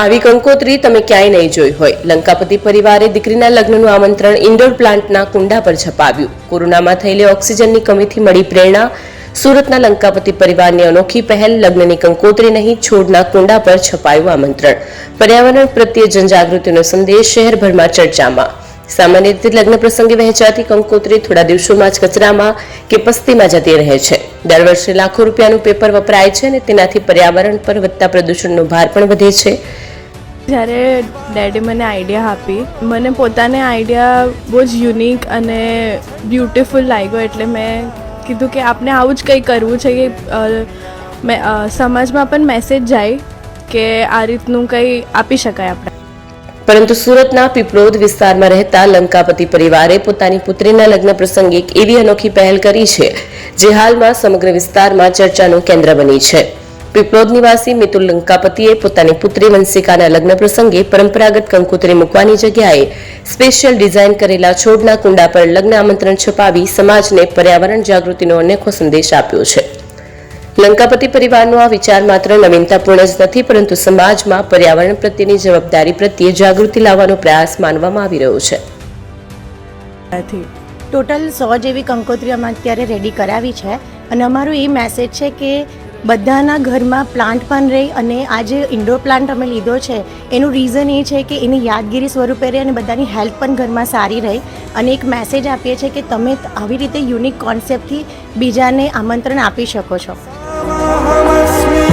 આવી કંકોત્રી તમે ક્યાંય નહીં જોઈ હોય. લંકાપતિ પરિવારે દીકરીના લગ્નનું આમંત્રણ ઇન્ડોર પ્લાન્ટના કુંડા પર છપાવ્યું. કોરોનામાં થયેલી ઓક્સિજનની કમીથી મળી પ્રેરણા. સુરતના લંકાપતિ પરિવારની અનોખી પહેલ, લગ્નની કંકોત્રી નહીં, છોડના કુંડા પર છપાયું આમંત્રણ. પર્યાવરણ પ્રત્યે જનજાગૃતિનો સંદેશ શહેરભરમાં ચર્ચામાં. સામાન્ય રીતે લગ્ન પ્રસંગે વહેંચાતી કંકોત્રી થોડા દિવસોમાં જ કચરામાં કે પસ્તીમાં જતી રહે છે. દર વર્ષે લાખો રૂપિયાનું પેપર વપરાય છે અને તેનાથી પર્યાવરણ પર વધતા પ્રદૂષણનો ભાર પણ વધે છે. જ્યારે ડેડી મને આઈડિયા આપી, મને પોતાને આઈડિયા બહુ જ યુનિક અને બ્યુટિફુલ લાગ્યો એટલે મેં કીધું કે આપણે આવું જ કંઈ કરવું છે કે સમાજમાં પણ મેસેજ જાય કે આ રીતનું કંઈ આપી શકાય આપણે. પરંતુ સુરતના પીપળોદ વિસ્તારમાં રહેતા લંકાપતિ પરિવારે પોતાની પુત્રીના લગ્ન પ્રસંગે એક એવી અનોખી પહેલ કરી છે, જે હાલમાં સમગ્ર વિસ્તારમાં ચર્ચાનું કેન્દ્ર બની છે. પીપળોદ નિવાસી મિતુલ લંકાપતિએ પોતાની પુત્રી વંશિકાના લગ્ન પ્રસંગે પરંપરાગત કંકોત્રી મૂકવાની જગ્યાએ સ્પેશિયલ ડિઝાઇન કરેલા છોડના કુંડા પર લગ્ન આમંત્રણ છપાવી સમાજને પર્યાવરણ જાગૃતિનો અનેકો સંદેશ આપ્યો છે. લંકાપતિ પરિવારનો આ વિચાર માત્ર નવીનતાપૂર્ણ જ નથી, પરંતુ સમાજમાં પર્યાવરણ પ્રત્યેની જવાબદારી પ્રત્યે જાગૃતિ લાવવાનો પ્રયાસ માનવામાં આવી રહ્યો છે. ટોટલ સો જેવી કંકોત્રી અમે અત્યારે રેડી કરાવી છે અને અમારું એ મેસેજ છે કે બધાના ઘરમાં પ્લાન્ટ પણ રહે અને આ જે ઇન્ડોર પ્લાન્ટ અમે લીધો છે, એનું રીઝન એ છે કે એની યાદગીરી સ્વરૂપે રહે અને બધાની હેલ્થ પણ ઘરમાં સારી રહે. અને એક મેસેજ આપીએ છીએ કે તમે આવી રીતે યુનિક કોન્સેપ્ટથી બીજાને આમંત્રણ આપી શકો છો.